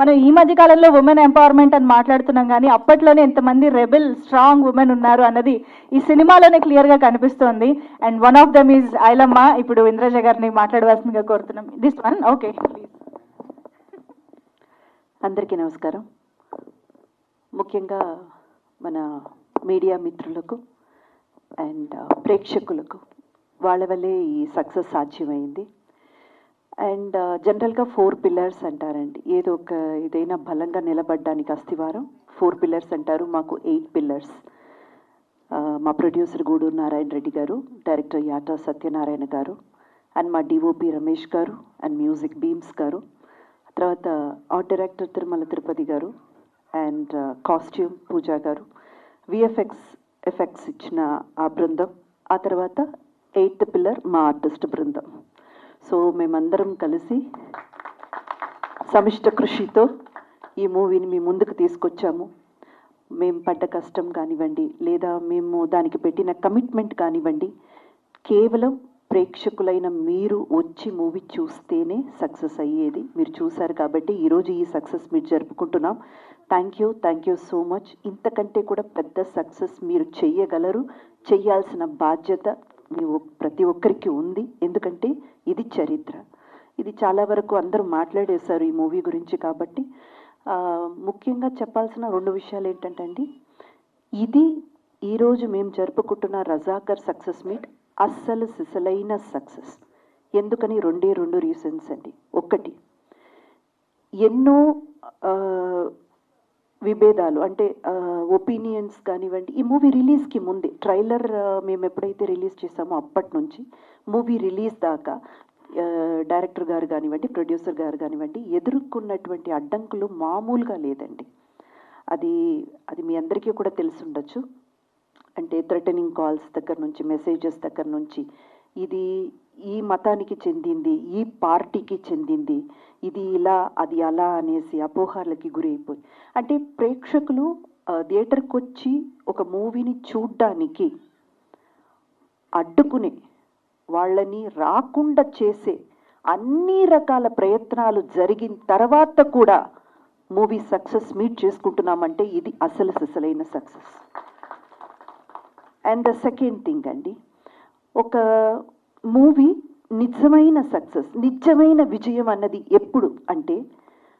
మనం ఈ మధ్య కాలంలో ఉమెన్ ఎంపవర్మెంట్ అని మాట్లాడుతున్నాం కానీ అప్పట్లోనే ఎంతమంది రెబెల్ స్ట్రాంగ్ ఉమెన్ ఉన్నారు అన్నది ఈ సినిమాలోనే క్లియర్గా కనిపిస్తోంది. And one of them is Ailamma. ఇప్పుడు ఇంద్రజ గారిని మాట్లాడవలసిందిగా కోరుతున్నాం. దిస్ వన్ ఓకే అందరికీ నమస్కారం. ముఖ్యంగా మన మీడియా మిత్రులకు అండ్ uh, ప్రేక్షకులకు వాళ్ళ వల్లే ఈ సక్సెస్ సాధ్యమైంది. అండ్ జనరల్గా ఫోర్ పిల్లర్స్ అంటారండి. ఏదో ఒక ఏదైనా బలంగా నిలబడడానికి అస్థివారం. ఫోర్ పిల్లర్స్ అంటారు. మాకు ఎయిట్ పిల్లర్స్. మా ప్రొడ్యూసర్ గూడూరు నారాయణ రెడ్డి గారు డైరెక్టర్ యాటా సత్యనారాయణ గారు అండ్ మా డిఓపి రమేష్ గారు అండ్ మ్యూజిక్ బీమ్స్ గారు. తర్వాత ఆర్ట్ డైరెక్టర్ తిరుమల తిరుపతి గారు అండ్ కాస్ట్యూమ్ పూజా గారు. విఎఫ్ఎక్స్ ఎఫెక్ట్స్ ఇచ్చిన ఆ బృందం. ఆ తర్వాత ఎయిత్ పిల్లర్ మా ఆర్టిస్ట్ బృందం. సో మేమందరం కలిసి సమిష్ట కృషితో ఈ మూవీని మీ ముందుకు తీసుకొచ్చాము. మేము పడ్డ కష్టం కానివ్వండి లేదా మేము దానికి పెట్టిన కమిట్మెంట్ కానివ్వండి కేవలం ప్రేక్షకులైన మీరు వచ్చి మూవీ చూస్తేనే సక్సెస్ అయ్యేది. మీరు చూశారు కాబట్టి ఈరోజు ఈ సక్సెస్ మీరు జరుపుకుంటున్నాం. Thank you thank you so much. ఇంతకంటే కూడా పెద్ద సక్సెస్ మీరు చెయ్యగలరు. చెయ్యాల్సిన బాధ్యత మీ ప్రతి ఒక్కరికి ఉంది. ఎందుకంటే ఇది చరిత్ర. ఇది చాలా వరకు అందరూ మాట్లాడేశారు ఈ మూవీ గురించి కాబట్టి. ముఖ్యంగా చెప్పాల్సిన రెండు విషయాలు ఏంటంటే అండి ఇది ఈరోజు మేము జరుపుకుంటున్న రజాకర్ సక్సెస్ మీట్ అస్సలు సిసలైన సక్సెస్. ఎందుకని రెండే రెండు రీజన్స్ అండి. ఒకటి ఎన్నో విభేదాలు అంటే ఒపీనియన్స్ కానివ్వండి. ఈ మూవీ రిలీజ్కి ముందే ట్రైలర్ మేము ఎప్పుడైతే రిలీజ్ చేసామో అప్పటి నుంచి మూవీ రిలీజ్ దాకా డైరెక్టర్ గారు కానివ్వండి ప్రొడ్యూసర్ గారు కానివ్వండి ఎదుర్కొన్నటువంటి అడ్డంకులు మామూలుగా లేదండి. అది అది మీ అందరికీ కూడా తెలిసి ఉండొచ్చు అంటే థ్రెటనింగ్ కాల్స్ దగ్గర నుంచి మెసేజెస్ దగ్గర నుంచి ఇది ఈ మతానికి చెందింది ఈ పార్టీకి చెందింది. ఇది ఇలా అది అలా అనేసి అపోహాలకి గురైపోయి. అంటే ప్రేక్షకులు థియేటర్కి వచ్చి ఒక మూవీని చూడ్డానికి అడ్డుకునే వాళ్ళని రాకుండా చేసే అన్ని రకాల ప్రయత్నాలు జరిగిన తర్వాత కూడా మూవీ సక్సెస్ మీట్ చేసుకుంటున్నామంటే ఇది అసలు సిసలైన success. And the second thing అండి ఒక మూవీ నిజమైన సక్సెస్ నిజమైన విజయం అన్నది ఎప్పుడు అంటే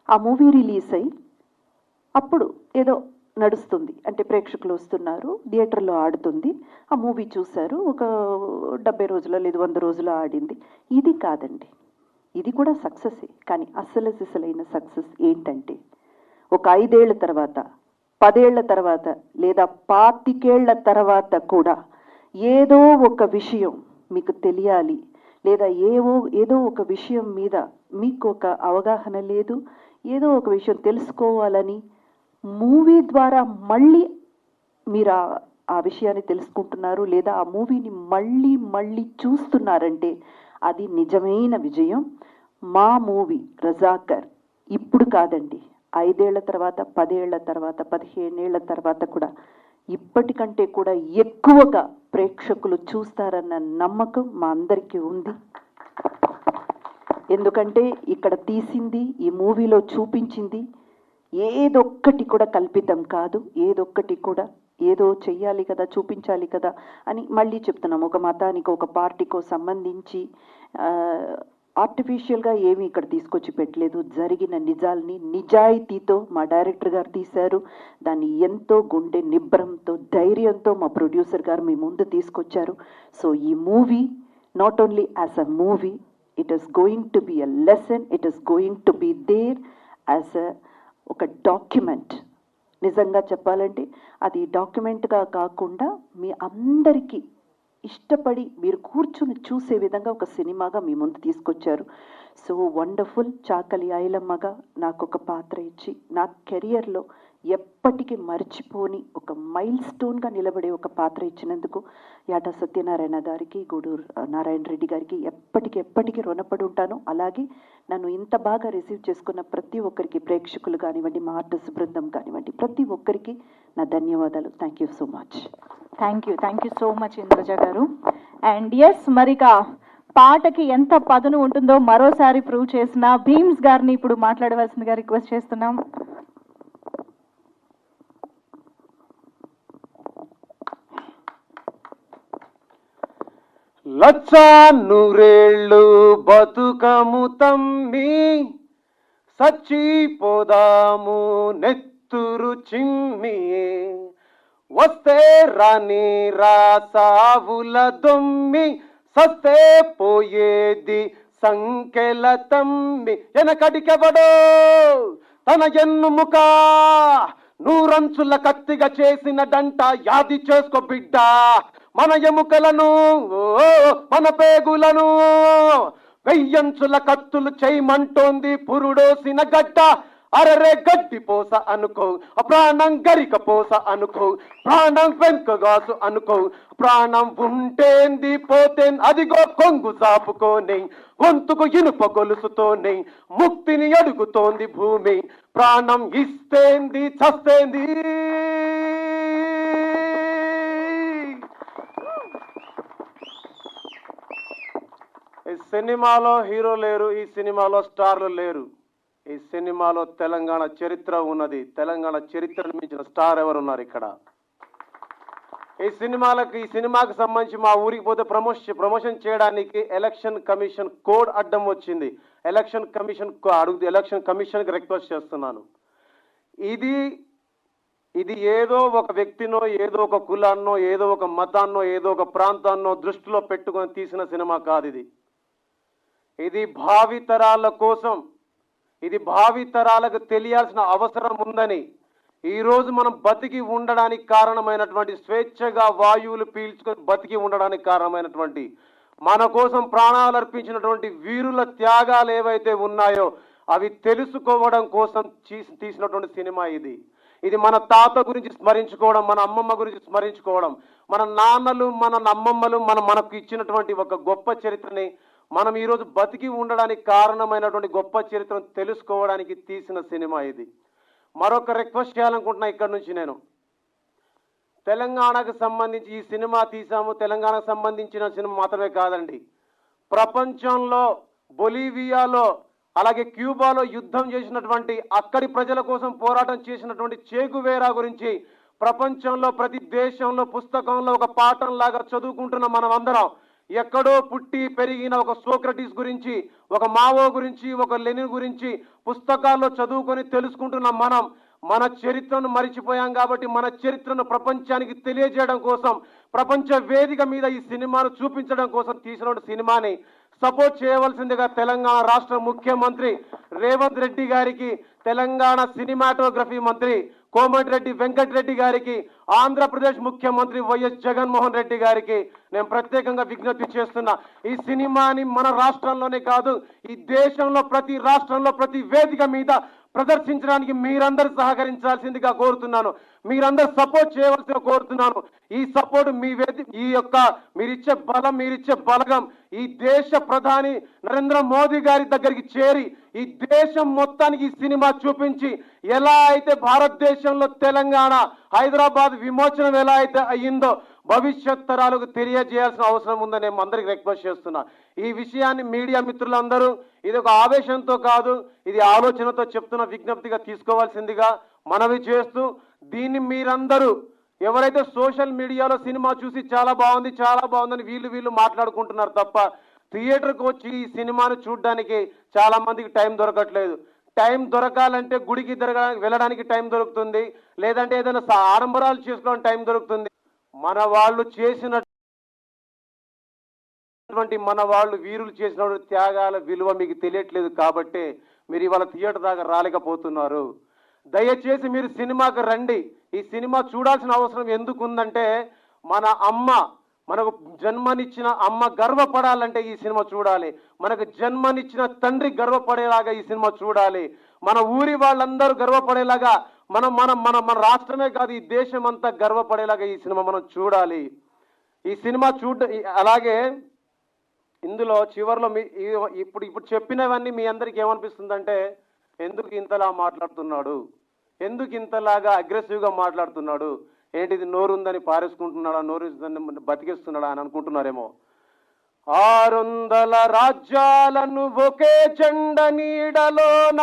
ఆ మూవీ రిలీజ్ అయ్యి అప్పుడు ఏదో నడుస్తుంది. అంటే ప్రేక్షకులు వస్తున్నారు థియేటర్లో ఆడుతుంది. ఆ మూవీ చూశారు ఒక డెబ్బై రోజుల లేదు వంద రోజులు ఆడింది. ఇది కాదండి. ఇది కూడా సక్సెసే. కానీ అసలు సిసలైన సక్సెస్ ఏంటంటే ఒక ఐదేళ్ళ తర్వాత పదేళ్ళ తర్వాత లేదా పాతికేళ్ళ తర్వాత కూడా ఏదో ఒక విషయం మీకు తెలియాలి. లేదా ఏవో ఏదో ఒక విషయం మీద మీకు ఒక అవగాహన లేదు. ఏదో ఒక విషయం తెలుసుకోవాలని మూవీ ద్వారా మళ్ళీ మీరు ఆ విషయాన్ని తెలుసుకుంటున్నారు లేదా ఆ మూవీని మళ్ళీ మళ్ళీ చూస్తున్నారంటే అది నిజమైన విజయం. మా మూవీ రజాకర్ ఇప్పుడు కాదండి. ఐదేళ్ళ తర్వాత పదేళ్ళ తర్వాత పదిహేనేళ్ళ తర్వాత కూడా ఇప్పటికంటే కూడా ఎక్కువగా ప్రేక్షకులు చూస్తారన్న నమ్మకం మా అందరికీ ఉంది. ఎందుకంటే ఇక్కడ తీసింది ఈ మూవీలో చూపించింది ఏదొక్కటి కూడా కల్పితం కాదు ఏదొక్కటి కూడా ఏదో చెయ్యాలి కదా చూపించాలి కదా అని మళ్ళీ చెప్తున్నాం. ఒక మతానికి ఒక పార్టీకో సంబంధించి ఆర్టిఫిషియల్గా ఏమీ ఇక్కడ తీసుకొచ్చి పెట్టలేదు. జరిగిన నిజాల్ని నిజాయితీతో మా డైరెక్టర్ గారు తీశారు. దాన్ని ఎంతో గుండె నిబ్రంతో ధైర్యంతో మా ప్రొడ్యూసర్ గారు మీ ముందు తీసుకొచ్చారు. సో ఈ movie not only as a movie it is going to be a lesson it is going to be there as a ఒక డాక్యుమెంట్ నిజంగా చెప్పాలంటే అది డాక్యుమెంట్గా కాకుండా మీ అందరికీ ఇష్టపడి మీరు కూర్చుని చూసే విధంగా ఒక సినిమాగా మీ ముందు తీసుకొచ్చారు. సో వండర్ఫుల్ చాకలి ఐలమ్మగా నాకు ఒక పాత్ర ఇచ్చి నా కెరియర్లో ఎప్పటికీ మర్చిపోని ఒక మైల్ స్టోన్గా నిలబడే ఒక పాత్ర ఇచ్చినందుకు యాటా సత్యనారాయణ గారికి గూడూరు నారాయణ రెడ్డి గారికి ఎప్పటికి ఎప్పటికీ రుణపడి ఉంటాను అలాగే నన్ను ఇంత బాగా రిసీవ్ చేసుకున్న ప్రతి ఒక్కరికి ప్రేక్షకులు కానివ్వండి మా ఆర్టిస్ట్ బృందం కానివ్వండి ప్రతి ఒక్కరికి నా ధన్యవాదాలు. Thank you so much. Thank you thank you so much Indraja garu. And S మరిక పాటకి ఎంత పదును ఉంటుందో మరోసారి ప్రూవ్ చేసిన భీమ్స్ గారిని ఇప్పుడు మాట్లాడవలసిందిగా రిక్వెస్ట్ చేస్తున్నాం. లచ్చ నూరేళ్ళు బతుకము తమ్మి సచ్చిపోదాము నెత్తురు చిమ్మియే. వస్తే రాని రాసావుల దొమ్మి సస్తే పోయేది సంకెల తమ్మి. వెనకడికెవడో తన ఎన్నుముక నూరంచుల కత్తిగా చేసిన డంట యాది చేసుకో బిడ్డ. మన ఎముకలను ఓ, మన పేగులను వెయ్యంచుల కత్తులు చేయమంటోంది పురుడోసిన గడ్డ. అరరే గడ్డి పోస అనుకో ప్రాణం గరిక పోస అనుకో ప్రాణం వెంకగాసు అనుకో ప్రాణం ఉంటేంది పోతే అదిగో కొంగు చాపుకోని గొంతుకు ఇనుప గొలుసుతోని ముక్తిని అడుగుతోంది భూమి ప్రాణం ఇస్తేంది చస్తేంది. ఈ సినిమాలో హీరో లేరు ఈ సినిమాలో స్టార్లు లేరు. ఈ సినిమాలో తెలంగాణ చరిత్ర ఉన్నది. తెలంగాణ చరిత్రను మించిన స్టార్ ఎవరు ఉన్నారు ఇక్కడ? ఈ సినిమాలకు ఈ సినిమాకి సంబంధించి మా ఊరికి పోతే ప్రమోషన్ ప్రమోషన్ చేయడానికి ఎలక్షన్ కమిషన్ కోడ్ అడ్డం వచ్చింది. ఎలక్షన్ కమిషన్ అడుగు ఎలక్షన్ కమిషన్కి రిక్వెస్ట్ చేస్తున్నాను. ఇది ఇది ఏదో ఒక వ్యక్తినో ఏదో ఒక కులాన్నో ఏదో ఒక మతాన్నో ఏదో ఒక ప్రాంతాన్నో దృష్టిలో పెట్టుకొని తీసిన సినిమా కాదు ఇది. ఇది భావితరాల కోసం ఇది భావితరాలకు తెలియాల్సిన అవసరం ఉందని. ఈ రోజు మనం బతికి ఉండడానికి కారణమైనటువంటి స్వేచ్ఛగా వాయువులు పీల్చుకొని బతికి ఉండడానికి కారణమైనటువంటి మన కోసం ప్రాణాలు అర్పించినటువంటి వీరుల త్యాగాలు ఏవైతే ఉన్నాయో అవి తెలుసుకోవడం కోసం తీసి- తీసినటువంటి సినిమా ఇది. ఇది మన తాత గురించి స్మరించుకోవడం మన అమ్మమ్మ గురించి స్మరించుకోవడం మన నాన్నలు మన అమ్మమ్మలు మన మనకు ఇచ్చినటువంటి ఒక గొప్ప చరిత్రని మనం ఈరోజు బతికి ఉండడానికి కారణమైనటువంటి గొప్ప చరిత్రను తెలుసుకోవడానికి తీసిన సినిమా ఇది. మరొక రిక్వెస్ట్ చేయాలనుకుంటున్నా ఇక్కడ నుంచి నేను. తెలంగాణకు సంబంధించి ఈ సినిమా తీసాము తెలంగాణకు సంబంధించిన సినిమా మాత్రమే కాదండి. ప్రపంచంలో బొలీవియాలో అలాగే క్యూబాలో యుద్ధం చేసినటువంటి అక్కడి ప్రజల కోసం పోరాటం చేసినటువంటి చేగువేరా గురించి ప్రపంచంలో ప్రతి దేశంలో పుస్తకంలో ఒక పాఠం లాగా చదువుకుంటున్న మనం అందరం ఎక్కడో పుట్టి పెరిగిన ఒక సోక్రటీస్ గురించి ఒక మావో గురించి ఒక లెనిన్ గురించి పుస్తకాల్లో చదువుకొని తెలుసుకుంటున్న మనం మన చరిత్రను మరిచిపోయాం కాబట్టి మన చరిత్రను ప్రపంచానికి తెలియజేయడం కోసం ప్రపంచ వేదిక మీద ఈ సినిమాను చూపించడం కోసం తీసిన సినిమాని సపోర్ట్ చేయవలసిందిగా తెలంగాణ రాష్ట్ర ముఖ్యమంత్రి రేవంత్ రెడ్డి గారికి తెలంగాణ సినిమాటోగ్రఫీ మంత్రి కోమటిరెడ్డి వెంకటరెడ్డి గారికి ఆంధ్రప్రదేశ్ ముఖ్యమంత్రి వైఎస్ జగన్మోహన్ రెడ్డి గారికి నేను ప్రత్యేకంగా విజ్ఞప్తి చేస్తున్నా. ఈ సినిమాని మన రాష్ట్రంలోనే కాదు ఈ దేశంలో ప్రతి రాష్ట్రంలో ప్రతి వేదిక మీద ప్రదర్శించడానికి మీరందరూ సహకరించాల్సిందిగా కోరుతున్నాను. మీరందరూ సపోర్ట్ చేయవలసిన కోరుతున్నాను. ఈ సపోర్ట్ మీ వేది ఈ యొక్క మీరిచ్చే బలం మీరిచ్చే బలగం ఈ దేశ ప్రధాని నరేంద్ర మోదీ గారి దగ్గరికి చేరి ఈ దేశం మొత్తానికి ఈ సినిమా చూపించి ఎలా అయితే భారతదేశంలో తెలంగాణ హైదరాబాద్ విమోచనం ఎలా అయితే అయ్యిందో భవిష్యత్ తరాలకు తెలియజేయాల్సిన అవసరం ఉందని నేను అందరికి రిక్వెస్ట్ చేస్తున్నా. ఈ విషయాన్ని మీడియా మిత్రులందరూ ఇది ఒక ఆవేశంతో కాదు ఇది ఆలోచనతో చెప్తున్న విజ్ఞప్తిగా తీసుకోవాల్సిందిగా మనవి చేస్తూ దీన్ని మీరందరూ ఎవరైతే సోషల్ మీడియాలో సినిమా చూసి చాలా బాగుంది చాలా బాగుందని వీళ్ళు వీళ్ళు మాట్లాడుకుంటున్నారు తప్ప థియేటర్కి వచ్చి ఈ సినిమాను చూడడానికి చాలా మందికి టైం దొరకట్లేదు. టైం దొరకాలంటే గుడికి దొరకడానికి వెళ్ళడానికి టైం దొరుకుతుంది. లేదంటే ఏదైనా ఆడంబరాలు చేసుకోవడానికి టైం దొరుకుతుంది. మన వాళ్ళు చేసిన అటువంటి మన వాళ్ళు వీరులు చేసిన త్యాగాల విలువ మీకు తెలియట్లేదు కాబట్టి మీరు ఇవాళ థియేటర్ దాకా రాలేకపోతున్నారు. దయచేసి మీరు సినిమాకి రండి. ఈ సినిమా చూడాల్సిన అవసరం ఎందుకు ఉందంటే మన అమ్మ మనకు జన్మనిచ్చిన అమ్మ గర్వపడాలంటే ఈ సినిమా చూడాలి. మనకు జన్మనిచ్చిన తండ్రి గర్వపడేలాగా ఈ సినిమా చూడాలి. మన ఊరి వాళ్ళందరూ గర్వపడేలాగా మనం మన మన మన రాష్ట్రమే కాదు ఈ దేశం అంతా గర్వపడేలాగా ఈ సినిమా మనం చూడాలి. ఈ సినిమా చూడ అలాగే ఇందులో చివరిలో మీ ఇప్పుడు ఇప్పుడు చెప్పినవన్నీ మీ అందరికి ఏమనిపిస్తుందంటే ఎందుకు ఇంతలా మాట్లాడుతున్నాడు? ఎందుకు ఇంతలాగా అగ్రెసివ్గా మాట్లాడుతున్నాడు? ఏంటిది నోరుందని పారేసుకుంటున్నాడా? నోరు బతికేస్తున్నాడా బతికిస్తున్నాడా? అని అనుకుంటున్నారేమో. ఆరొందల రాజ్యాలను ఒకే జెండ నీడలోన